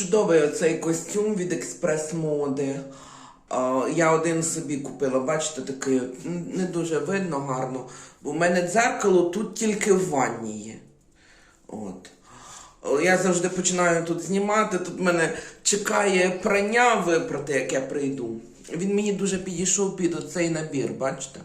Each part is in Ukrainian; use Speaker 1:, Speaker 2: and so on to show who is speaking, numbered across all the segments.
Speaker 1: Чудовий оцей костюм від експрес-моди. Я один собі купила, бачите, такий не дуже видно гарно. Бо в мене дзеркало тут тільки в ванні є. От. Я завжди починаю тут знімати. Тут мене чекає прання випрати, як я прийду. Він мені дуже підійшов під оцей набір, бачите?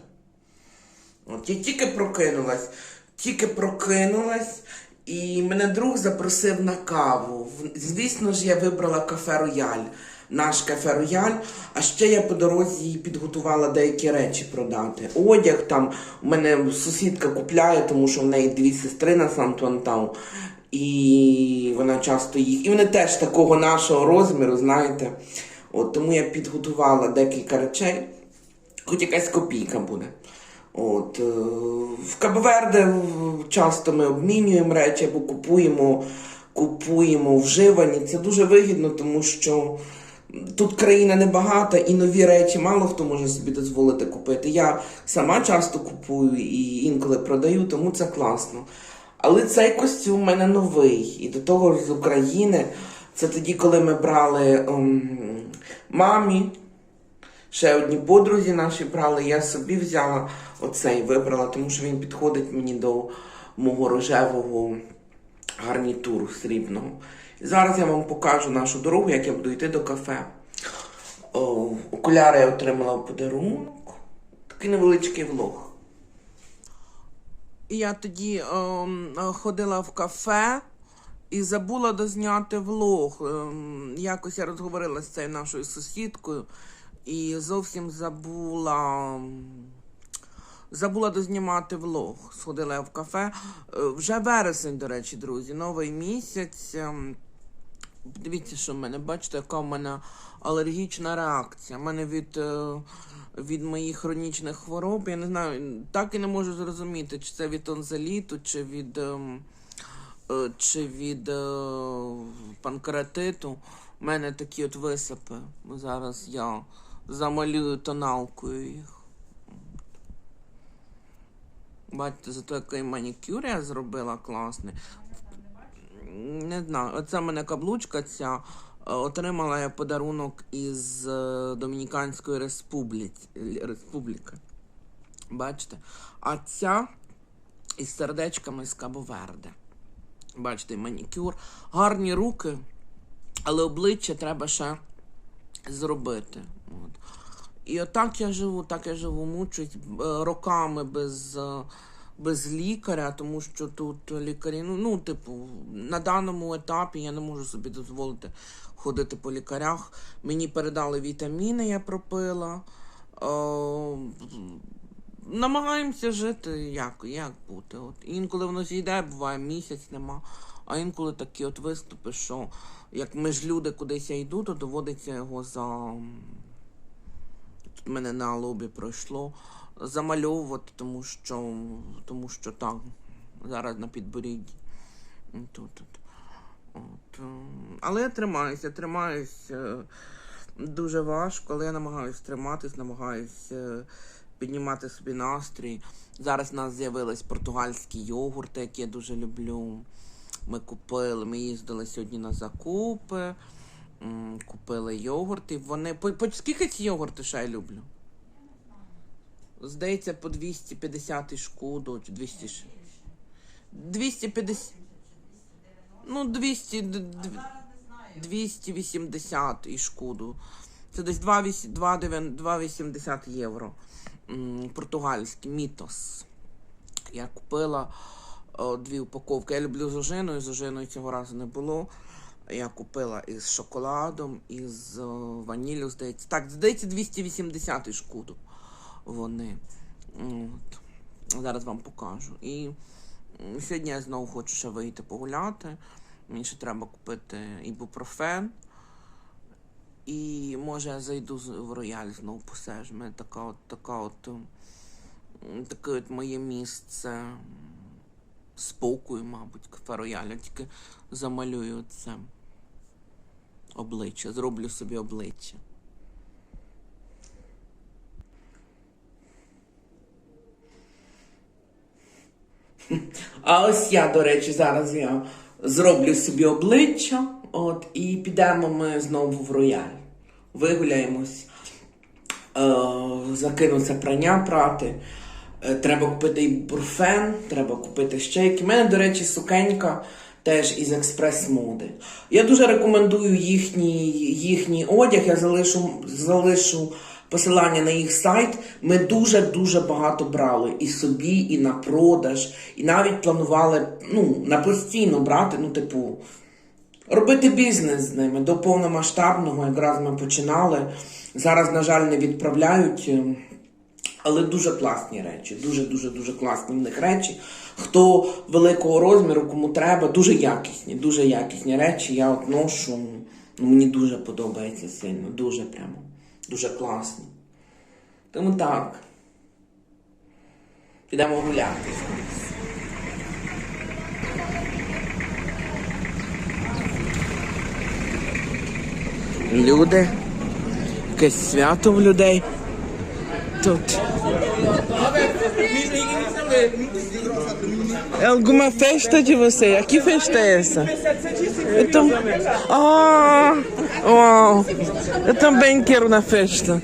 Speaker 1: От я тільки прокинулась, тільки прокинулась, і мене друг запросив на каву. Звісно ж, я вибрала кафе Рояль, наш кафе Рояль. А ще я по дорозі підготувала деякі речі продати. Одяг там у мене сусідка купляє, тому що в неї дві сестри на Сан-Туантау. І вона часто їх. І вони теж такого нашого розміру, знаєте. От тому я підготувала декілька речей, хоч якась копійка буде. От, е, в Кабверде часто ми обмінюємо речі або купуємо, купуємо вживані. Це дуже вигідно, тому що тут країна небагата і нові речі мало хто може собі дозволити купити. Я сама часто купую і інколи продаю, тому це класно. Але цей костюм у мене новий. І до того ж з України. Це тоді, коли ми брали ем, мамі Ще одні подрузі наші брали, я собі взяла оцей вибрала, тому що він підходить мені до мого рожевого гарнітуру срібного. І зараз я вам покажу нашу дорогу, як я буду йти до кафе. О, окуляри я отримала в подарунок. Такий невеличкий влог. Я тоді ем, е, ходила в кафе і забула дозняти влог. Ем, якось я розговорила з цією нашою сусідкою і зовсім забула. Забула дознімати влог. Сходила я в кафе. Е, Вже вересень, до речі, друзі, новий місяць. Ем, Дивіться, що в мене, бачите, яка в мене алергічна реакція. У мене від, е, від моїх хронічних хвороб, я не знаю, так і не можу зрозуміти, чи це від тонзиліту, чи від, ем, е, чи від панкреатиту. У мене такі от висипи. Зараз я замалюю тоналкою їх. Бачите, зато який манікюр я зробила класний. Не знаю, оце в мене каблучка ця. е, Отримала я подарунок із е, Домініканської Республіки. Республіки. Бачите? А ця із сердечками з Кабоверде. Бачите, манікюр. Гарні руки, але обличчя треба ще зробити. От. І отак я живу, так я живу, мучусь е, роками без, е, без лікаря, тому що тут лікарі, ну, ну, типу, на даному етапі я не можу собі дозволити ходити по лікарях. Мені передали вітаміни, я пропила. Е, намагаємося жити як, як бути. От. Інколи воно зійде, буває місяць нема. А інколи такі от виступи, що як ми ж люди кудись йду, то доводиться його за. Тут мене на лобі пройшло замальовувати, тому що, тому що так, зараз на підборідді. Тут, тут. От. е, Але я тримаюся, тримаюся е, дуже важко, але я намагаюся триматись, намагаюся піднімати собі настрій. Зараз у нас з'явились португальські йогурти, які я дуже люблю. Ми купили, ми їздили сьогодні на закупи, купили йогурти. Вони. По, по скільки ці йогурти ще я люблю? Здається, по 250 шкоду, чи 200 ш- 250. Ну, 200, д- д- 280 і шкоду. Це десь 2,80 євро. Португальський мітос. Я купила дві упаковки. Я люблю з ожиною, з цього разу не було. Я купила із шоколадом, із о, ваніллю, здається. Так, здається, 280 шкоду вони. От. Зараз вам покажу. І сьогодні я знову хочу ще вийти погуляти. Мені ще треба купити ібупрофен. І може я зайду в рояль знову посежу. Мене така от, така от, таке от моє місце спокою, мабуть, кафе рояль. Я тільки замалюю це обличчя, зроблю собі обличчя. А ось я, до речі, зараз я зроблю собі обличчя. От, і підемо ми знову в рояль. Вигуляємось. Е, закинуться прання прати. Е, треба купити і бурфен, треба купити ще які. У мене, до речі, сукенька теж із експрес-моди. Я дуже рекомендую їхній, їхній одяг. Я залишу, залишу посилання на їх сайт. Ми дуже-дуже багато брали і собі, і на продаж, і навіть планували ну, на постійно брати, ну, типу, робити бізнес з ними до повномасштабного. Якраз ми починали. Зараз, на жаль, не відправляють. Але дуже класні речі, дуже дуже дуже класні в них речі. Хто великого розміру, кому треба, дуже якісні, дуже якісні речі. Я от ношу. Ну, мені дуже подобається сильно, дуже прямо, дуже класні. Тому так. Підемо гуляти. Люди. Якесь свято в людей. Тут. Alguma festa de você? Que festa é essa? Eu tam... Ah, uau. Eu também quero na festa.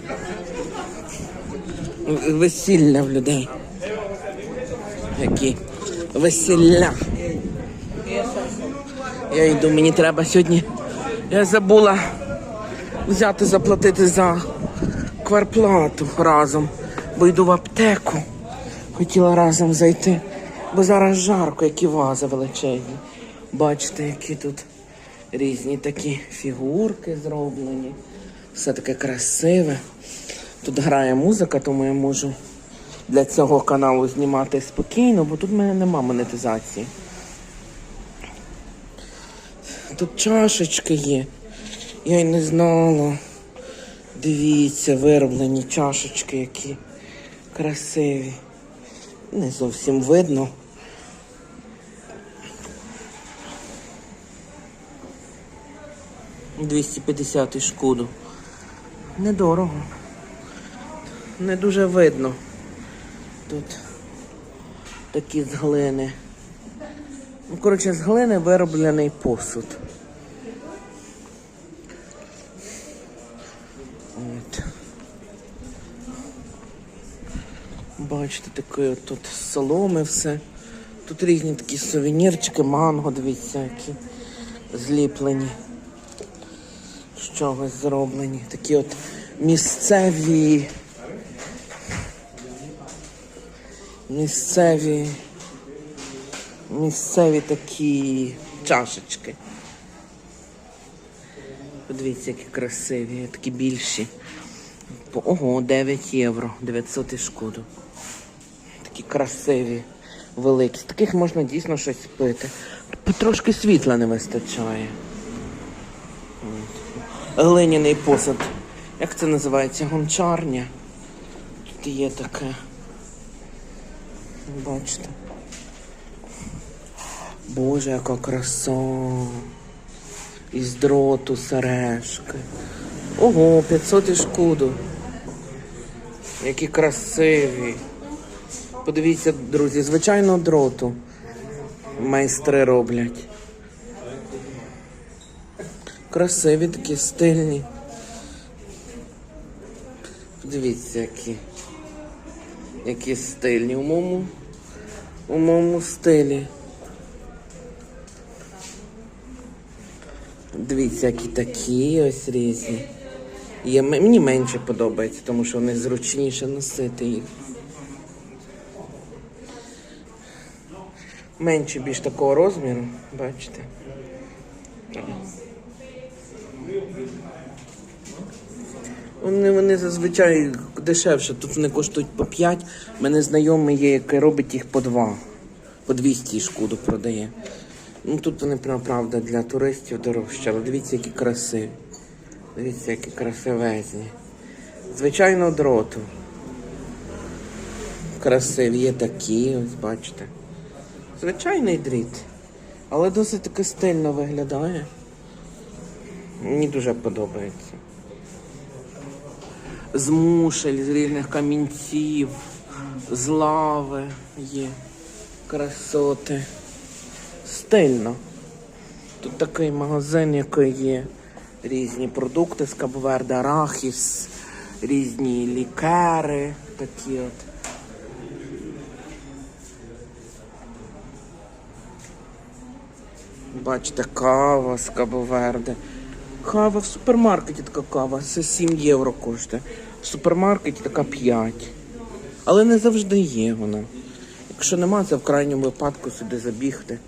Speaker 1: Весілля в людей. Які весілля. Я йду, мені треба сьогодні. Я забула взяти заплатити за кварплату разом, бо йду в аптеку. Хотіла разом зайти, бо зараз жарко, які вази величезні. Бачите, які тут різні такі фігурки зроблені. Все таке красиве. Тут грає музика, тому я можу для цього каналу знімати спокійно, бо тут в мене нема монетизації. Тут чашечки є. Я й не знала. Дивіться, вироблені чашечки, які красиві. Не зовсім видно. Двісті п'ятдесят шкоду. Недорого. Не дуже видно. Тут такі з глини. Ну, коротше, з глини вироблений посуд. Бачите, таке тут соломи все. Тут різні такі сувенірчики, манго, дивіться, які зліплені. З чогось зроблені. Такі от місцеві. Місцеві. Місцеві такі чашечки. Подивіться, які красиві, такі більші. Ого, 9 євро, 900 і шкоду. Такі красиві, великі. З таких можна дійсно щось пити. Трошки світла не вистачає. Глиняний посуд. Як це називається? Гончарня. Тут є таке. Бачите. Боже, яка краса. Із дроту сережки. Ого, 500 і шкоду. Які красиві. Подивіться, друзі, звичайно дроту. Майстри роблять. Красиві такі, стильні. Подивіться, які. Які стильні у моєму, у моєму стилі. Дивіться, які такі ось різні. Є, мені менше подобається, тому що вони зручніше носити їх. Менше більш такого розміру, бачите. Вони, вони зазвичай дешевше, тут вони коштують по 5. У мене знайомий є, який робить їх по 2. По 200 шкоду продає. Ну тут вони правда для туристів дорожче, але дивіться, які красиві. Дивіться, які красивезні. Звичайно, дроту. Красиві, є такі, ось бачите. Звичайний дріт. Але досить таки стильно виглядає. Мені дуже подобається. З мушель, з різних камінців, з лави є. Красоти. Стильно. Тут такий магазин, який є різні продукти з Кабоверда, арахіс, різні лікари, такі от. Бачите, кава з Кабоверде. Кава в супермаркеті така кава, це 7 євро коштує. В супермаркеті така 5. Але не завжди є вона. Якщо нема, це в крайньому випадку сюди забігти,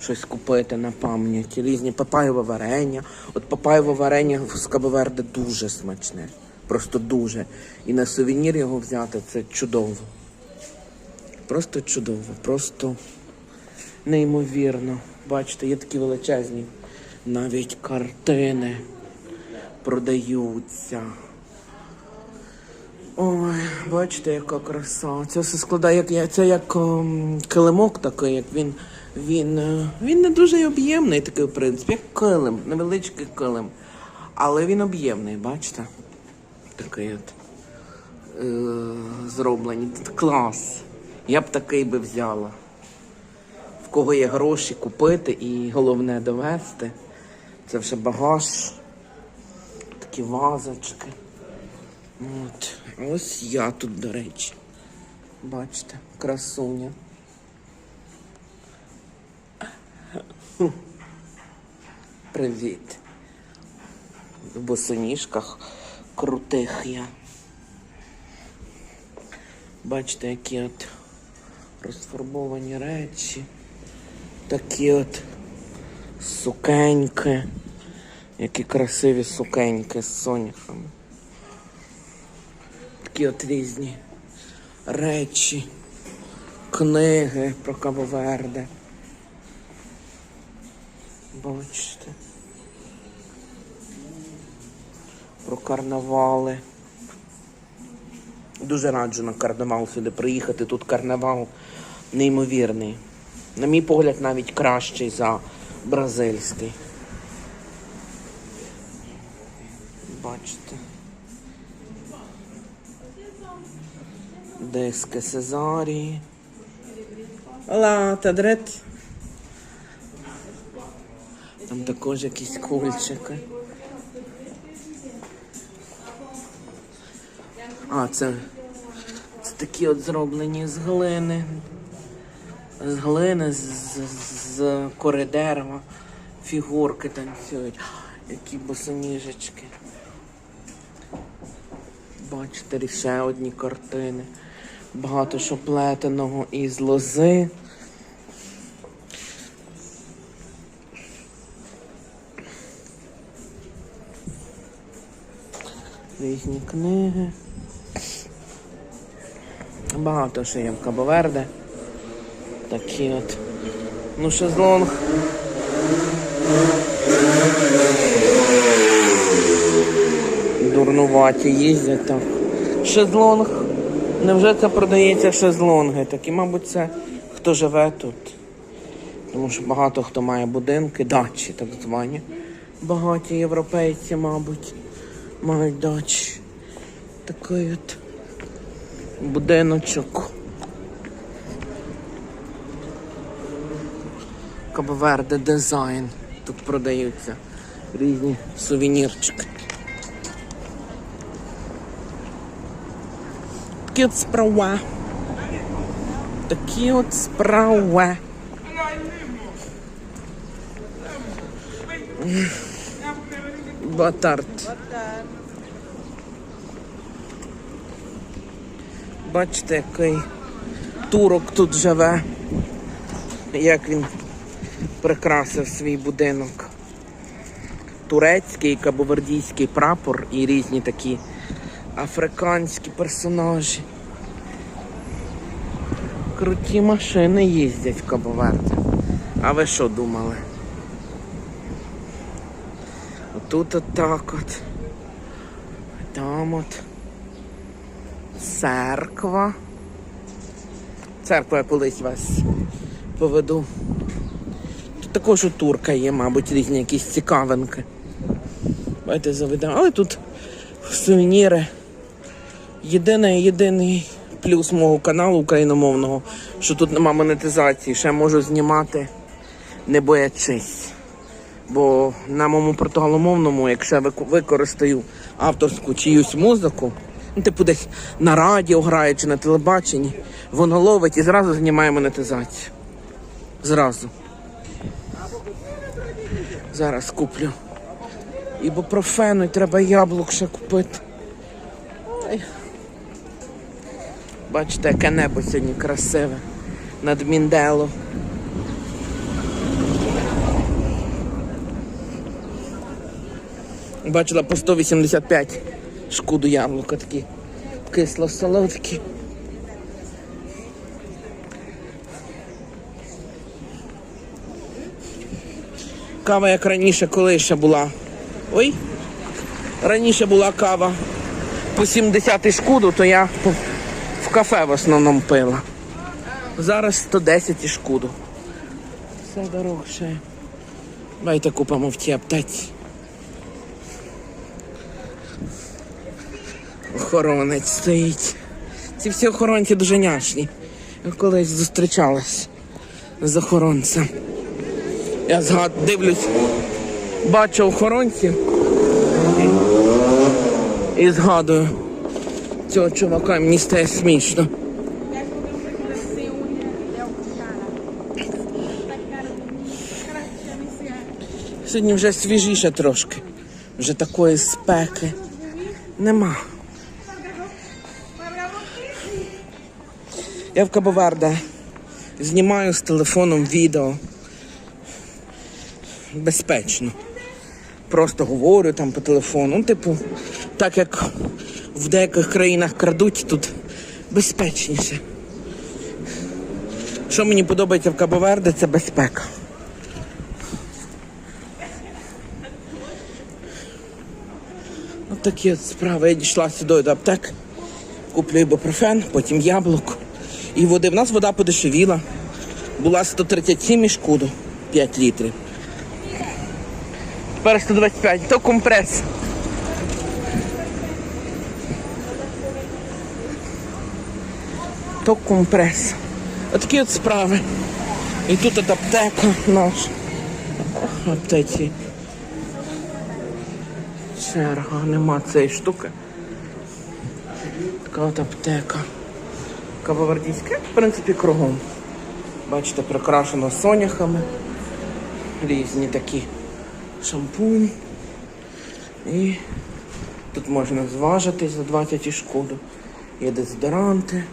Speaker 1: щось купити на пам'ять. Різні папаєве варення. От папаєве варення з Кабоверде дуже смачне. Просто дуже. І на сувенір його взяти це чудово. Просто чудово, просто неймовірно. Бачите, є такі величезні навіть картини продаються. Ой, бачите, яка краса. Це все складає, як це як ем, килимок такий, як він. Він, е, він не дуже об'ємний такий, в принципі, як килим, невеличкий килим. Але він об'ємний, бачите? Такий от е, зроблений. Клас. Я б такий би взяла. Кого є гроші купити і головне довести. Це вже багаж. Такі вазочки. От. Ось я тут, до речі. Бачите, красуня. Привіт. В босоніжках крутих я. Бачите, які от розфарбовані речі. Такі от сукеньки. Які красиві сукеньки з соняхами. Такі от різні речі, книги про Кабоверде. Бачите. Про карнавали. Дуже раджу на карнавал сюди приїхати. Тут карнавал неймовірний. На мій погляд, навіть кращий за бразильський. Бачите. Диски Сезарії. Ола, тадрет. Там також якісь кульчики. А, це, це такі от зроблені з глини. З глини, з, з, з кори дерева. Фігурки танцюють. Які босоніжечки. Бачите, ще одні картини. Багато що плетеного із лози. Різні книги. Багато що є в Кабоверде. Такі от. Ну, шезлонг. Дурнуваті їздять там. Шезлонг. Невже це продається шезлонги? Такі, мабуть, це хто живе тут. Тому що багато хто має будинки, дачі так звані. Багаті європейці, мабуть, мають дачі. Такий от будиночок. Кабоверде дизайн. Тут продаються різні сувенірчики. Такі от справа. Такі от справа. Батарт. Бачите, який турок тут живе. Як він прикрасив свій будинок. Турецький, кабовердійський прапор і різні такі африканські персонажі. Круті машини їздять в Кабоверде. А ви що думали? Отут от так от. Там от. Церква. Церква я колись вас поведу. Також у турка є, мабуть, різні якісь цікавинки. Давайте заведемо. Але тут сувеніри. Єдиний, єдиний плюс мого каналу україномовного, що тут нема монетизації, ще можу знімати не боячись. Бо на моєму португаломовному, якщо я використаю авторську чиюсь музику, ну, типу десь на радіо грає чи на телебаченні, воно ловить і зразу знімає монетизацію. Зразу. Зараз куплю. Ібупрофену, треба яблук ще купити. Бачите, яке небо сьогодні красиве. Над Міндело. Бачила по 185 шкоду яблука такі кисло-солодкі. Кава як раніше, коли ще була. Ой, раніше була кава по 70 шкуду, то я в кафе в основному пила. Зараз 110 і шкуду. Все дорогше. Давайте купимо в тій аптеці. Охоронець стоїть. Ці всі охоронці дуже няшні. Я колись зустрічалась з охоронцем. Я згад дивлюсь, бачу охоронців і, і згадую цього чувака, мені стає смішно. Сьогодні вже свіжіше трошки. Вже такої спеки нема. Я в Кабоверде знімаю з телефоном відео. Безпечно. Просто говорю там по телефону. Ну, типу, так як в деяких країнах крадуть, тут безпечніше. Що мені подобається в Кабоверде, це безпека. От такі от справи. Я дійшла сюди до аптек, куплю ібупрофен, потім яблук. І води. В нас вода подешевіла. Була 137 і шкуду 5 літрів. Тепер 125, то компрес. То компрес. Отакі от справи. І тут от аптека наша. Аптеці. Черга, нема цієї штуки. Така от аптека. Кавовардійська, в принципі, кругом. Бачите, прикрашено соняхами. Різні такі шампунь. І тут можна зважитись за 20 і шкоду. Є дезодоранти.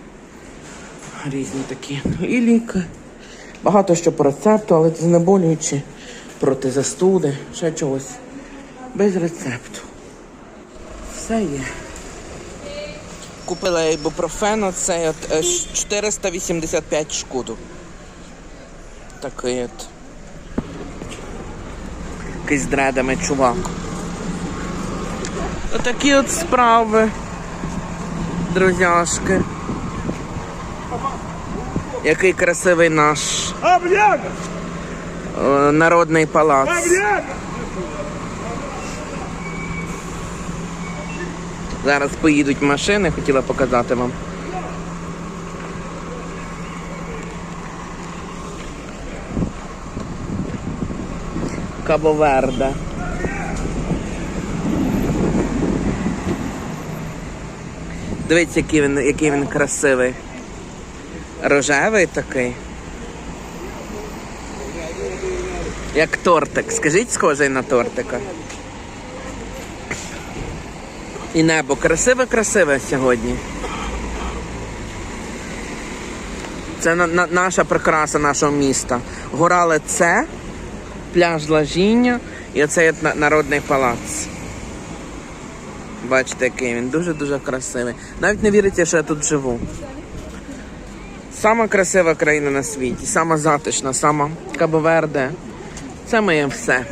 Speaker 1: Різні такі. І ліки. Багато що по рецепту, але це знеболюючі проти застуди, ще чогось. Без рецепту. Все є. Купила я ібупрофену, це от е, 485 шкоду. Такий от. Якийсь дредами чувак. Отакі от справи. Друзяшки. Який красивий наш е, народний палац. Зараз поїдуть машини, хотіла показати вам. Кабоверде. Дивіться, який він, який він красивий. Рожевий такий. Як тортик. Скажіть, схожий на тортика. І небо красиве-красиве сьогодні. Це на, на- наша прикраса нашого міста. Гора Лице, пляж Лажіння і оцей народний палац. Бачите, який він дуже-дуже красивий. Навіть не вірите, що я тут живу. Сама красива країна на світі, сама затишна, сама Кабоверде. Це моє все.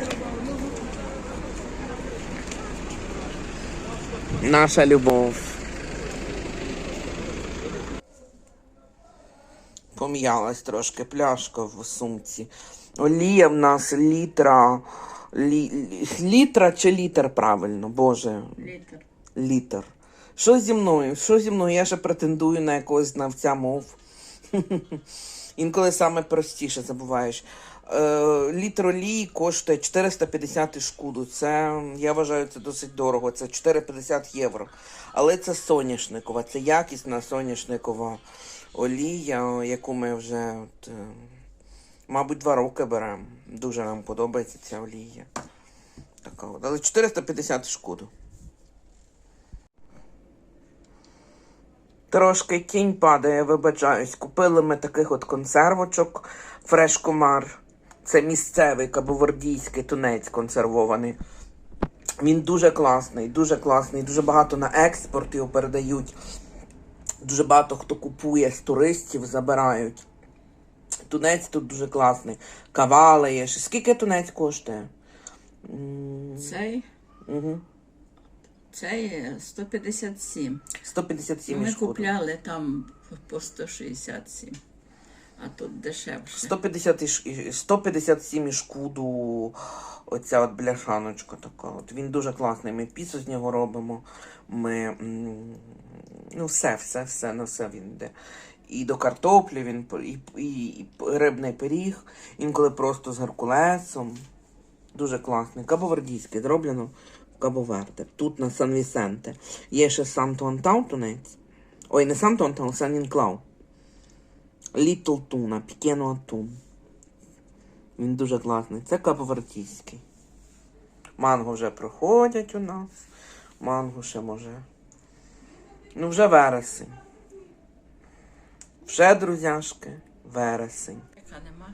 Speaker 1: Наша любов. Пом'ялась трошки пляшка в сумці. Олія в нас літра. Лі, лі- літра чи літр правильно, Боже.
Speaker 2: Літр.
Speaker 1: Літр. Що зі мною? Що зі мною? Я ще претендую на якогось знавця мов. Інколи саме простіше забуваєш. Е, літр олії коштує 450 шкуду. Це, я вважаю, це досить дорого. Це 450 євро. Але це соняшникова, це якісна соняшникова олія, яку ми вже, от, е, мабуть, два роки беремо. Дуже нам подобається ця олія. Така от. Але 450 шкоду. Трошки тінь падає, вибачаюсь. Купили ми таких от консервочок фрешкомар. Це місцевий кабовордійський тунець консервований. Він дуже класний, дуже класний, дуже багато на експорт його передають. Дуже багато хто купує з туристів, забирають. Тунець тут дуже класний. Кавали є. ще. Скільки тунець коштує?
Speaker 3: Цей,
Speaker 1: Угу.
Speaker 3: цей 157.
Speaker 1: 157
Speaker 3: Ми
Speaker 1: шкоду.
Speaker 3: купляли там по 167, а тут дешевше.
Speaker 1: 150 і 157 і шкуду оця от бляшаночка така. От він дуже класний. Ми піцу з нього робимо. Ми ну все, все, все, на все він йде. І до картоплі він і, і, і рибний пиріг, інколи просто з геркулесом. Дуже класний. Кабовердійський зроблено в Кабоверде. Тут на Сан Вісенте. Є ще Сан Туантау тунець. Ой, не Сан Туантау, Сан Інклау. Літл Туна, Пікено Атун. Він дуже класний. Це кабовертійський. Манго вже проходять у нас. Манго ще може. Ну, вже вересень. Вже, друзяшки, вересень.
Speaker 3: Яка нема?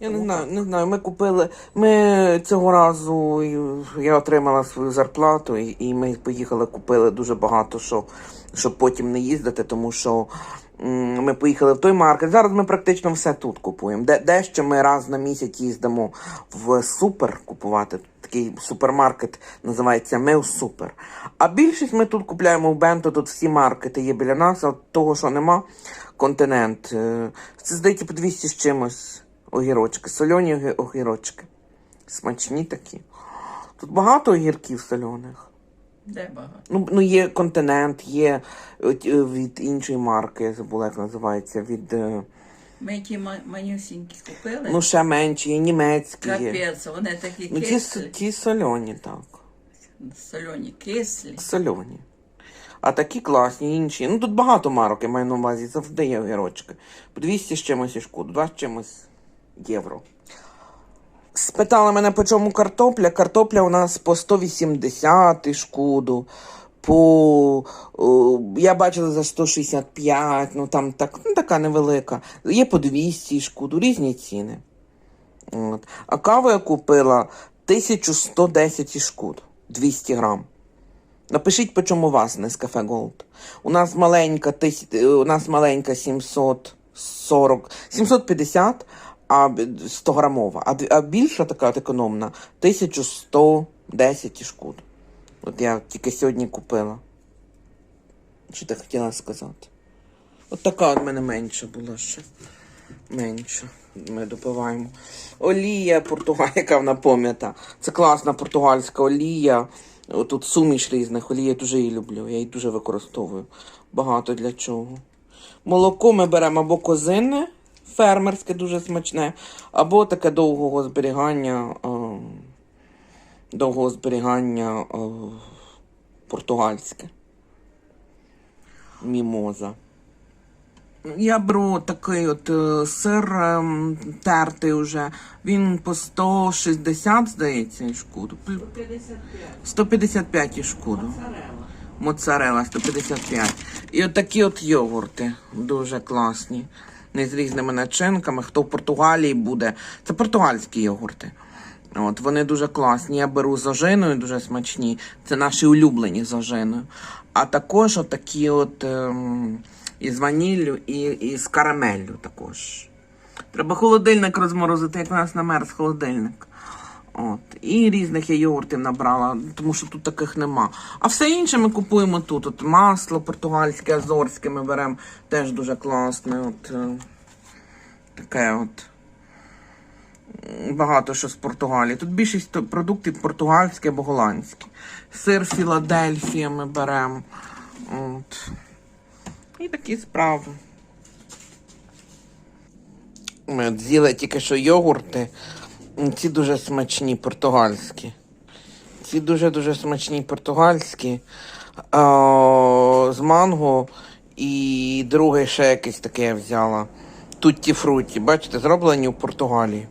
Speaker 1: Я не знаю, не знаю. Ми купили. Ми цього разу я отримала свою зарплату, і, і ми поїхали, купили дуже багато, що, щоб потім не їздити, тому що м, ми поїхали в той маркет. Зараз ми практично все тут купуємо. Де, дещо ми раз на місяць їздимо в супер купувати. Такий супермаркет називається Меу Супер. А більшість ми тут купляємо в Бенто, тут всі маркети є біля нас, а того, що нема, континент. е, Це здається по 200 з чимось огірочки, сольоні огірочки. Смачні такі. Тут багато огірків соляних.
Speaker 3: Де багато?
Speaker 1: Ну, ну є континент, є е, від іншої марки, я забула, як називається, від.
Speaker 3: Ми ті ма- манюсінькі купили.
Speaker 1: Ну, ще менші, є німецькі є.
Speaker 3: Капець, вони такі
Speaker 1: Ну, ті, с-
Speaker 3: кислі.
Speaker 1: ті сольоні, так.
Speaker 3: Сольоні, кислі.
Speaker 1: Сольоні. А такі класні, інші. Ну тут багато марок, я маю на увазі, завжди є огірочки. По 200 з чимось і шкоду, 2 з чимось євро. Спитали мене, по чому картопля. Картопля у нас по 180 і шкоду. По я бачила за 165, ну там так, ну, така невелика. Є по 200 і шкоду, різні ціни. От. А каву я купила 1110 шкуд, 200 грам. Напишіть, по чому у вас Nescafe Gold. У нас маленька, е, у нас маленька 740, 750, а 100 грамова. А, а більша така от економна 1110 шкуд. От я тільки сьогодні купила. Що ти хотіла сказати? От така от мене менша була ще. Менше. Ми допиваємо. Олія португальська, яка вона пам'ята. Це класна португальська олія. Тут суміш різних олій, я дуже її люблю. Я її дуже використовую. Багато для чого. Молоко ми беремо або козине, фермерське, дуже смачне, або таке довгого зберігання. Е, довгого зберігання е, португальське. Мімоза. Я беру такий от е, сир ем, тертий уже. Він по 160, здається, і
Speaker 3: 55.
Speaker 1: 155 і шкуду. Моцарела 155. І от такі от йогурти дуже класні. Не з різними начинками. Хто в Португалії буде. Це португальські йогурти. От, вони дуже класні. Я беру з ожиною, дуже смачні. Це наші улюблені з ожиною. А також такі от ем, із ваніллю і, і з карамеллю також. Треба холодильник розморозити, як у нас намерз холодильник. От. І різних я йогуртів набрала, тому що тут таких нема. А все інше ми купуємо тут. От масло португальське, азорське ми беремо теж дуже класне. От, е, таке от. Багато що з Португалії. Тут більшість продуктів португальські або голландські. Сир Філадельфія ми беремо. От. І такі справи. Ми от з'їли тільки що йогурти. Ці дуже смачні португальські. Ці дуже-дуже смачні португальські. А, з манго. І другий ще якийсь таке я взяла. Тутті фруті. Бачите, зроблені в Португалії.